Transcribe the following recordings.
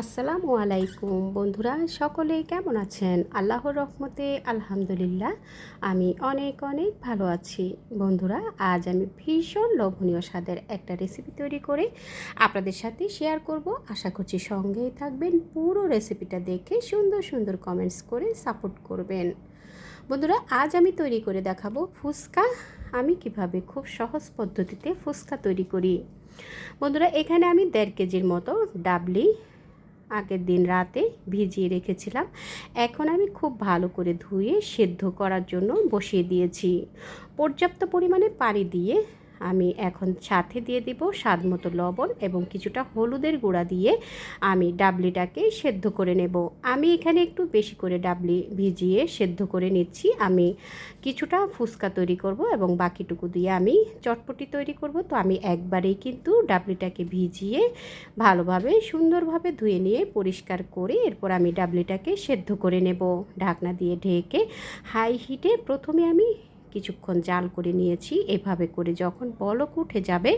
আসসালামু আলাইকুম বন্ধুরা, সকলে কেমন আছেন? আল্লাহর রহমতে আলহামদুলিল্লাহ, আমি অনেক অনেক ভালো আছি। বন্ধুরা, আজ আমি ভীষণ লোভনীয় স্বাদের একটা রেসিপি তৈরি করে আপনাদের সাথে শেয়ার করব। আশা করছি সঙ্গেই থাকবেন, পুরো রেসিপিটা দেখে সুন্দর সুন্দর কমেন্টস করে সাপোর্ট করবেন। বন্ধুরা, আজ আমি তৈরি করে দেখাবো ফুচকা। আমি কীভাবে খুব সহজ পদ্ধতিতে ফুচকা তৈরি করি। বন্ধুরা, এখানে আমি দেড় কেজির মতো ডাবলি আগের দিন রাতে ভিজিয়ে রেখেছিলাম। এখন আমি খুব ভালো করে ধুয়ে, সেদ্ধ করার জন্য বসিয়ে দিয়েছি। পর্যাপ্ত পরিমাণে পানি দিয়ে আমি এখন সাথে দিয়ে দিব স্বাদ মতো লবণ এবং কিছুটা হলুদের গুঁড়া দিয়ে আমি ডাবলিটাকে সেদ্ধ করে নেব। আমি এখানে একটু বেশি করে ডাবলি ভিজিয়ে সেদ্ধ করে নিচ্ছি। আমি কিছুটা ফুচকা তৈরি করব এবং বাকিটুকু দিয়ে আমি চটপটি তৈরি করব। তো আমি একবারেই কিন্তু ডাবলিটাকে ভিজিয়ে ভালোভাবে সুন্দরভাবে ধুয়ে নিয়ে পরিষ্কার করে এরপর আমি ডাবলিটাকে সেদ্ধ করে নেব। ঢাকনা দিয়ে ঢেকে হাই হিটে প্রথমে আমি কিছুক্ষণ জাল করে নিয়েছি। এভাবে করে যখন বলক উঠে যাবে,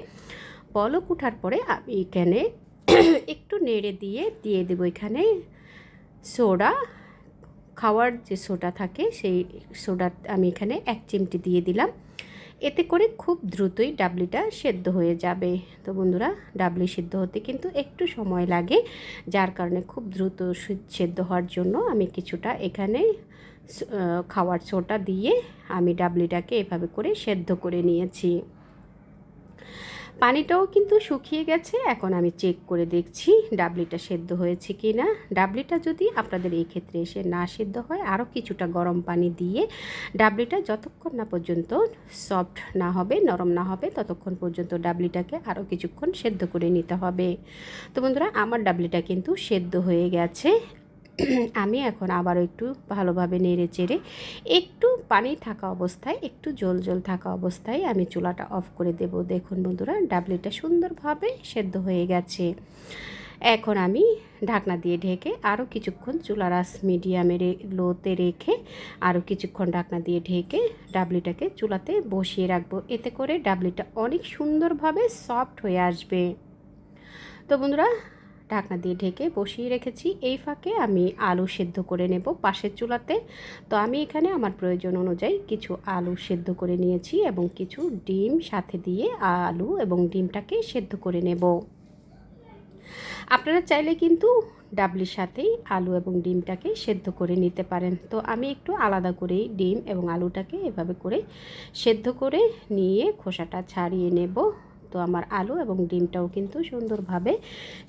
বলক উঠার পরে আমি এখানে একটু নেড়ে দিয়ে দিয়ে দেবো এখানে সোডা। খাওয়ার যে সোডা থাকে, সেই সোডা আমি এখানে এক চিমটি দিয়ে দিলাম। এতে করে খুব দ্রুতই ডাবলিটা সেদ্ধ হয়ে যাবে। তো বন্ধুরা, ডাবলি সিদ্ধ হতে কিন্তু একটু সময় লাগে, যার কারণে খুব দ্রুত সেদ্ধ হওয়ার জন্য আমি কিছুটা এখানে খাওয়ার ছোটা দিয়ে আমি ডাবলিটাকে এভাবে করে সেদ্ধ করে নিয়েছি। পানিটাও কিন্তু শুকিয়ে গেছে, এখন আমি চেক করে দেখছি ডাবলিটা সেদ্ধ হয়েছে কি না ডাবলিটা যদি আপনাদের এই ক্ষেত্রে এসে না সেদ্ধ হয়, আরও কিছুটা গরম পানি দিয়ে ডাবলিটা যতক্ষণ না পর্যন্ত সফট না হবে, নরম না হবে, ততক্ষণ পর্যন্ত ডাবলিটাকে আরও কিছুক্ষণ সেদ্ধ করে নিতে হবে। তো বন্ধুরা, আমার ডাবলিটা কিন্তু সেদ্ধ হয়ে গেছে। আমি এখন আবারও একটু ভালোভাবে নেড়ে চেড়ে একটু পানি থাকা অবস্থায়, একটু জল জল থাকা অবস্থায় আমি চুলাটা অফ করে দেব। দেখুন বন্ধুরা, ডাবলিটা সুন্দরভাবে সেদ্ধ হয়ে গেছে। এখন আমি ঢাকনা দিয়ে ঢেকে আরও কিছুক্ষণ চুলার আস মিডিয়ামে লোতে রেখে আরও কিছুক্ষণ ঢাকনা দিয়ে ঢেকে ডাবলিটাকে চুলাতে বসিয়ে রাখব। এতে করে ডাবলিটা অনেক সুন্দরভাবে সফট হয়ে আসবে। তো বন্ধুরা ঢাকনা দিয়ে ঢেকে বসিয়ে রেখেছি। এই ফাঁকে আমি আলু সেদ্ধ করে নেব পাশের চুলাতে। তো আমি এখানে আমার প্রয়োজন অনুযায়ী কিছু আলু সেদ্ধ করে নিয়েছি এবং কিছু ডিম সাথে দিয়ে আলু এবং ডিমটাকে সেদ্ধ করে নেব। আপনারা চাইলে কিন্তু ডাবলির সাথেই আলু এবং ডিমটাকে সেদ্ধ করে নিতে পারেন। তো আমি একটু আলাদা করেই ডিম এবং আলুটাকে এভাবে করে সেদ্ধ করে নিয়ে খোসাটা ছাড়িয়ে নেব। তো আমার আলু এবং ডিমটাও কিন্তু সুন্দরভাবে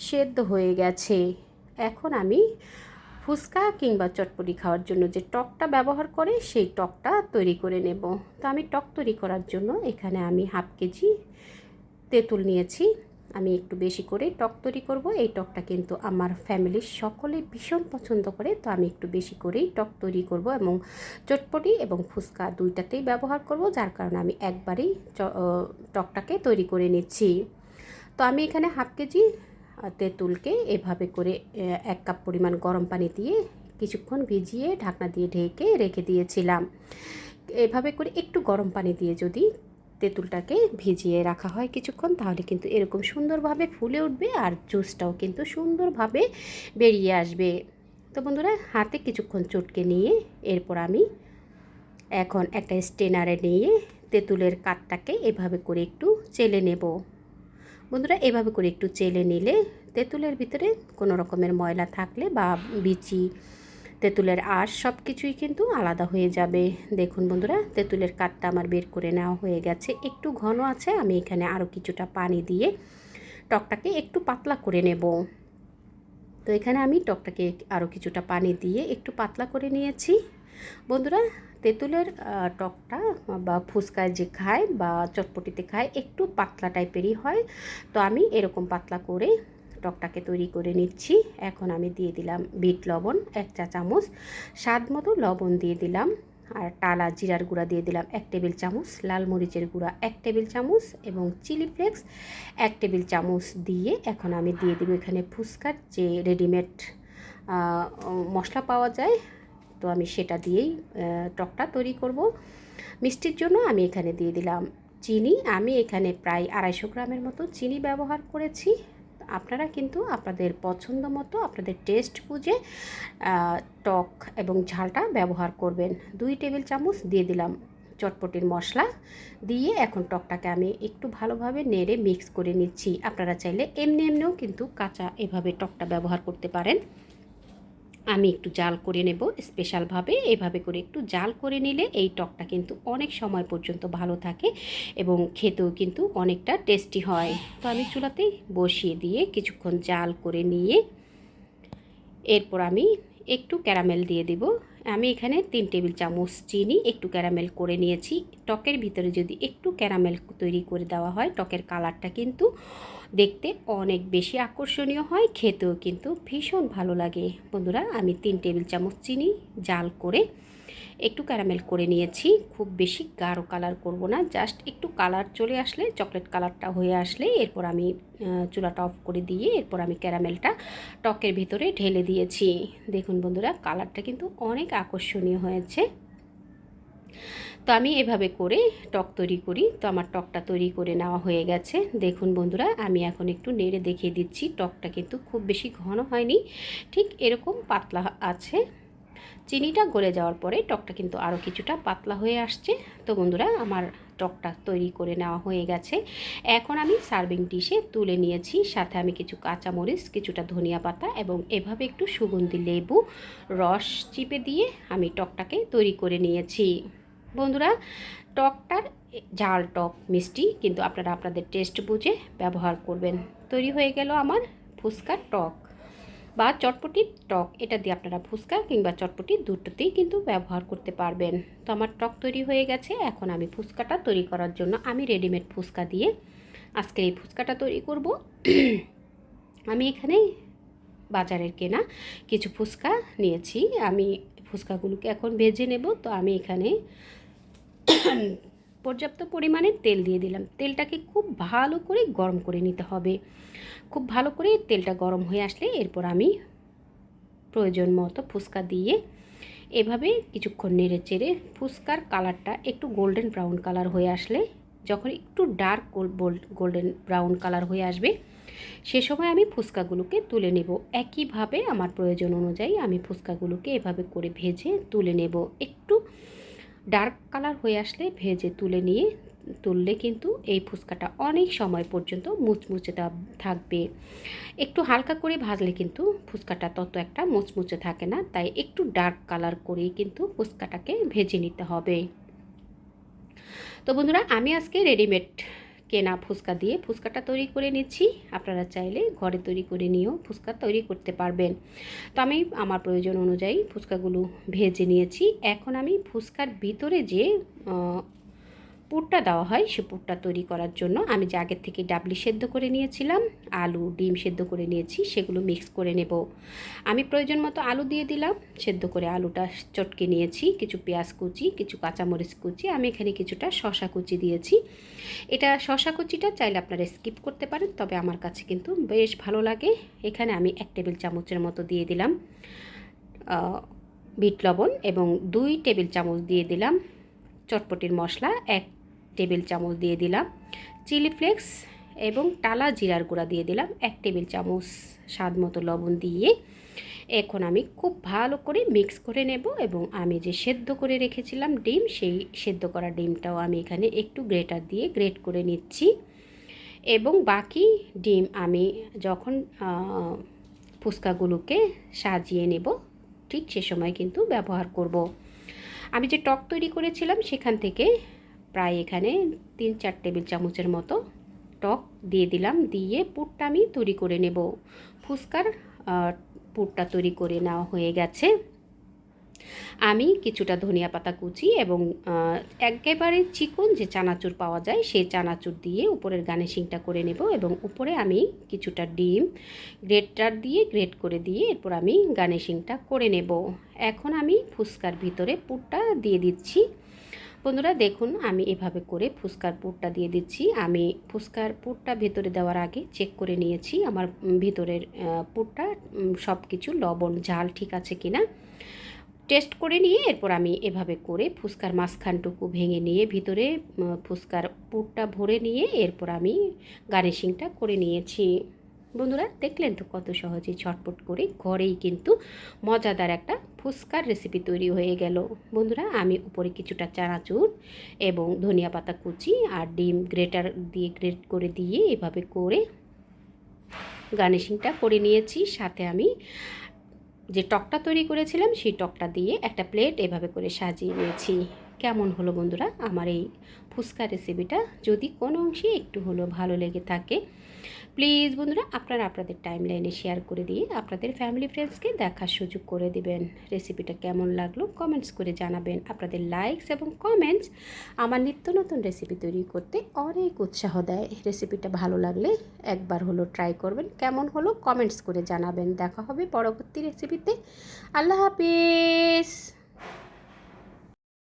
সেদ্ধ হয়ে গেছে। এখন আমি ফুচকা কিংবা চটপটি খাওয়ার জন্য যে টকটা ব্যবহার করে সেই টকটা তৈরি করে নেব। তো আমি টক তৈরি করার জন্য এখানে আমি হাফ কেজি তেঁতুল নিয়েছি। আমি একটু বেশি করে টক তৈরি করব। এই টকটা কিন্তু আমার ফ্যামিলির সকলে ভীষণ পছন্দ করে, তো আমি একটু বেশি করেই টক তৈরি করব এবং চটপটি এবং ফুচকা দুইটাতেই ব্যবহার করব, যার কারণে আমি একবারেই টকটাকে তৈরি করে নিচ্ছি। তো আমি এখানে হাফ কেজি তেঁতুলকে এভাবে করে এক কাপ পরিমাণ গরম পানি দিয়ে কিছুক্ষণ ভিজিয়ে ঢাকনা দিয়ে ঢেকে রেখে দিয়েছিলাম। এভাবে করে একটু গরম পানি দিয়ে যদি তেঁতুলটাকে ভিজিয়ে রাখা হয় কিছুক্ষণ, তাহলে কিন্তু এরকম সুন্দরভাবে ফুলে উঠবে আর জুসটাও কিন্তু সুন্দরভাবে বেরিয়ে আসবে। তো বন্ধুরা, হাতে কিছুক্ষণ চটকে নিয়ে এরপর আমি এখন একটা স্টেনারে নিয়ে তেঁতুলের কাঠটাকে এভাবে করে একটু চেলে নেব। বন্ধুরা, এভাবে করে একটু চেলে নিলে তেঁতুলের ভিতরে কোনো রকমের ময়লা থাকলে বা বিচি তেঁতুলের আঁশ সব কিছুই কিন্তু আলাদা হয়ে যাবে। দেখুন বন্ধুরা, তেঁতুলের কাঠটা আমার বের করে নেওয়া হয়ে গেছে। একটু ঘন আছে, আমি এখানে আরও কিছুটা পানি দিয়ে টকটাকে একটু পাতলা করে নেব। তো এখানে আমি টকটাকে আরও কিছুটা পানি দিয়ে একটু পাতলা করে নিয়েছি। বন্ধুরা, তেঁতুলের টকটা বা ফুচকায় যে খায় বা চটপটিতে খায়, একটু পাতলা টাইপেরই হয়। তো আমি এরকম পাতলা করে টকটাকে তৈরি করে নিচ্ছি। এখন আমি দিয়ে দিলাম বিট লবণ, এক চা চামচ। স্বাদ মতো লবণ দিয়ে দিলাম আর টালা জিরার গুঁড়া দিয়ে দিলাম এক টেবিল চামচ, লাল মরিচের গুঁড়া এক টেবিল চামচ এবং চিলি ফ্লেক্স এক টেবিল চামচ দিয়ে এখন আমি দিয়ে দেবো এখানে ফুচকার যে রেডিমেড মশলা পাওয়া যায়। তো আমি সেটা দিয়েই টকটা তৈরি করব। মিষ্টির জন্য আমি এখানে দিয়ে দিলাম চিনি। আমি এখানে প্রায় আড়াইশো গ্রামের মতো চিনি ব্যবহার করেছি। আপনারা কিন্তু আপনাদের পছন্দ মতো আপনাদের টেস্ট বুঝে টক এবং ঝালটা ব্যবহার করবেন। দুই টেবিল চামচ দিয়ে দিলাম চটপটির মশলা। দিয়ে এখন টকটাকে আমি একটু ভালোভাবে নেড়ে মিক্স করে নিচ্ছি। আপনারা চাইলে এমনি এমনিও কিন্তু কাঁচা এভাবে টকটা ব্যবহার করতে পারেন। আমি একটু জাল করে নেব স্পেশালভাবে। এভাবে করে একটু জাল করে নিলে এই টকটা কিন্তু অনেক সময় পর্যন্ত ভালো থাকে এবং খেতেও কিন্তু অনেকটা টেস্টি হয়। তো আমি চুলাতেই বসিয়ে দিয়ে কিছুক্ষণ জাল করে নিয়ে এরপর আমি একটু ক্যারামেল দিয়ে দিব। আমি এখানে তিন টেবিল চামচ চিনি, একটু ক্যারামেল করে নিয়েছি। টকের ভিতরে যদি একটু ক্যারামেল তৈরি করে দেওয়া হয়, টকের কালারটা কিন্তু দেখতে অনেক বেশি আকর্ষণীয় হয়, খেতেও কিন্তু ভীষণ ভালো লাগে। বন্ধুরা, আমি তিন টেবিল চামচ চিনি জাল করে একটু ক্যারামেল করে নিয়েছি। খুব বেশি গাঢ় কালার করব না, জাস্ট একটু কালার চলে আসলে, চকলেট কালারটা হয়ে আসলে এরপর আমি চুলাটা অফ করে দিয়ে এরপর আমি ক্যারামেলটা টকের ভিতরে ঢেলে দিয়েছি। দেখুন বন্ধুরা, কালারটা কিন্তু অনেক আকর্ষণীয় হয়েছে। তো আমি এভাবে করে টক তৈরি করি, তো আমার টকটা তৈরি করে নেওয়া হয়ে গেছে। দেখুন বন্ধুরা, আমি এখন একটু নেড়ে দেখিয়ে দিচ্ছি, টকটা কিন্তু খুব বেশি ঘন হয়নি, ঠিক এরকম পাতলা আছে। চিনিটা গলে যাওয়ার পরে টকটা কিন্তু আরও কিছুটা পাতলা হয়ে আসছে। তো বন্ধুরা, আমার টকটা তৈরি করে নেওয়া হয়ে গেছে। এখন আমি সার্ভিং ডিশে তুলে নিয়েছি। সাথে আমি কিছু কাঁচামরিচ, কিছুটা ধনিয়া পাতা এবং এভাবে একটু সুগন্ধি, লেবু, রস চিপে দিয়ে আমি টকটাকে তৈরি করে নিয়েছি। বন্ধুরা, টকটার ঝাল টক মিষ্টি কিন্তু আপনারা আপনাদের টেস্ট বুঝে ব্যবহার করবেন। তৈরি হয়ে গেল আমার ফুচকার টক। বা চটপটির টক, এটা দিয়ে আপনারা ফুচকা কিংবা চটপটি দুটোতেই কিন্তু ব্যবহার করতে পারবেন। তো আমার টক তৈরি হয়ে গেছে, এখন আমি ফুচকাটা তৈরি করার জন্য আমি রেডিমেড ফুচকা দিয়ে আজকে এই ফুচকাটা তৈরি করব। আমি এখানে বাজারের কেনা কিছু ফুচকা নিয়েছি। আমি ফুচকাগুলোকে এখন ভেজে নেব, তো আমি এখানে পর্যাপ্ত পরিমাণে তেল দিয়ে দিলাম। তেলটাকে খুব ভালো করে গরম করে নিতে হবে। খুব ভালো করে তেলটা গরম হয়ে আসলে এরপর আমি প্রয়োজন মতো ফুচকা দিয়ে এভাবে কিছুক্ষণ নেড়ে চেড়ে ফুচকার কালারটা একটু গোল্ডেন ব্রাউন কালার হয়ে আসলে, যখন একটু ডার্ক গোল্ডেন ব্রাউন কালার হয়ে আসবে, সে সময় আমি ফুচকাগুলোকে তুলে নেব। একইভাবে আমার প্রয়োজন অনুযায়ী আমি ফুচকাগুলোকে এভাবে করে ভেজে তুলে নেব। একটু ডার্ক কালার হয়ে আসলে ভেজে তুলে নিয়ে তুললে কিন্তু এই ফুচকাটা অনেক সময় পর্যন্ত মুচমুচে থাকবে। একটু হালকা করে ভাজলে কিন্তু ফুচকাটা তত একটা মুচমুচে থাকে না, তাই একটু ডার্ক কালার করেই কিন্তু ফুচকাটাকে ভেজে নিতে হবে। তো বন্ধুরা, আমি আজকে রেডিমেড কেনা ফুচকা দিয়ে ফুচকাটা তৈরি করে নিচ্ছি। আপনারা চাইলে ঘরে তৈরি করে নিয়েও ফুচকা তৈরি করতে পারবেন। তো আমি আমার প্রয়োজন অনুযায়ী ফুচকাগুলো ভেজে নিয়েছি। এখন আমি ফুচকার ভিতরে যে পুরটা দেওয়া হয় সে পুরটা তৈরি করার জন্য। আমি যে আগের থেকে ডাবলি সেদ্ধ করে নিয়েছিলাম, আলু, ডিম সেদ্ধ করে নিয়েছি, সেগুলো মিক্স করে নেব। আমি প্রয়োজন মতো আলু দিয়ে দিলাম, সেদ্ধ করে আলুটা চটকে নিয়েছি, কিছু পেঁয়াজ কুচি, কিছু কাঁচামরিচ কুচি, আমি এখানে কিছুটা শশা কুচি দিয়েছি। এটা শশা কুচিটা চাইলে আপনারা স্কিপ করতে পারেন, তবে আমার কাছে কিন্তু বেশ ভালো লাগে। এখানে আমি এক টেবিল চামচের মতো দিয়ে দিলাম বিট লবণ এবং দুই টেবিল চামচ দিয়ে দিলাম চটপটির মশলা, এক টেবিল চামচ দিয়ে দিলাম, চিলি ফ্লেক্স এবং টালা জিরার গুঁড়া দিয়ে দিলাম, এক টেবিল চামচ স্বাদ মতো লবণ দিয়ে। এখন আমি খুব ভালো করে মিক্স করে নেব এবং আমি যে সেদ্ধ করে রেখেছিলাম ডিম, সেই সেদ্ধ করা ডিমটাও আমি এখানে একটু গ্রেটার দিয়ে গ্রেট করে নিচ্ছি। এবং বাকি ডিম আমি যখন ফুচকাগুলোকে সাজিয়ে নেব, ঠিক সে সময় কিন্তু ব্যবহার করব। আমি যে টক তৈরি করেছিলাম সেখান থেকে প্রায় এখানে তিন চার টেবিল চামচের মতো টক দিয়ে দিলাম, দিয়ে পুরটা আমি তৈরি করে নেব। ফুচকার পুরটা তৈরি করে নেওয়া হয়ে গেছে। আমি কিছুটা ধনিয়া পাতা কুচি এবং একেবারে চিকন যে চানাচুর পাওয়া যায় সেই চানাচুর দিয়ে উপরের গার্নিশিংটা করে নেব এবং উপরে আমি কিছুটা ডিম গ্রেটার দিয়ে গ্রেট করে দিয়ে এরপর আমি গার্নিশিংটা করে নেব। এখন আমি ফুচকার ভিতরে পুরটা দিয়ে দিচ্ছি। বন্ধুরা দেখুন, আমি এভাবে করে ফুচকার পুরটা দিয়ে দিচ্ছি। আমি ফুচকার পুরটা ভেতরে দেওয়ার আগে চেক করে নিয়েছি আমার ভিতরের পুরটা সব কিছু লবণ, ঝাল ঠিক আছে কিনা। টেস্ট করে নিয়ে এরপর আমি এভাবে করে ফুচকার মাঝখানটুকু ভেঙে নিয়ে ভিতরে ফুচকার পুরটা ভরে নিয়ে এরপর আমি গার্নিশিংটা করে নিয়েছি। বন্ধুরা, দেখলেন তো কত সহজে ঝটপট করে ঘরেই কিন্তু মজাদার একটা ফুচকার রেসিপি তৈরি হয়ে গেল। বন্ধুরা, আমি উপরে কিছুটা চানাচুর এবং ধনিয়া পাতা কুচি আর ডিম গ্রেটার দিয়ে গ্রেট করে দিয়ে এভাবে করে গার্নিশিংটা করে নিয়েছি। সাথে আমি যে টকটা তৈরি করেছিলাম, সেই টকটা দিয়ে একটা প্লেট এভাবে করে সাজিয়ে নিয়েছি। কেমন হলো বন্ধুরা? আমার এই ফুচকা রেসিপিটা যদি কোনো অংশে একটু হলেও ভালো লেগে থাকে প্লিজ বন্ধুরা আপনারা আপনাদের টাইম লাইনে শেয়ার করে দিয়ে আপনাদের ফ্যামিলি ফ্রেন্ডসকে দেখার সুযোগ করে দিবেন। রেসিপিটা কেমন লাগল কমেন্টস করে জানাবেন। আপনাদের লাইকস এবং কমেন্টস আমার নিত্য নতুন রেসিপি তৈরি করতে অনেক উৎসাহ দেয়। রেসিপিটা ভালো লাগলে একবার হলো ট্রাই করবেন। কেমন হলো কমেন্টস করে জানাবেন। দেখা হবে পরবর্তী রেসিপিতে আল্লাহ হাফিজ!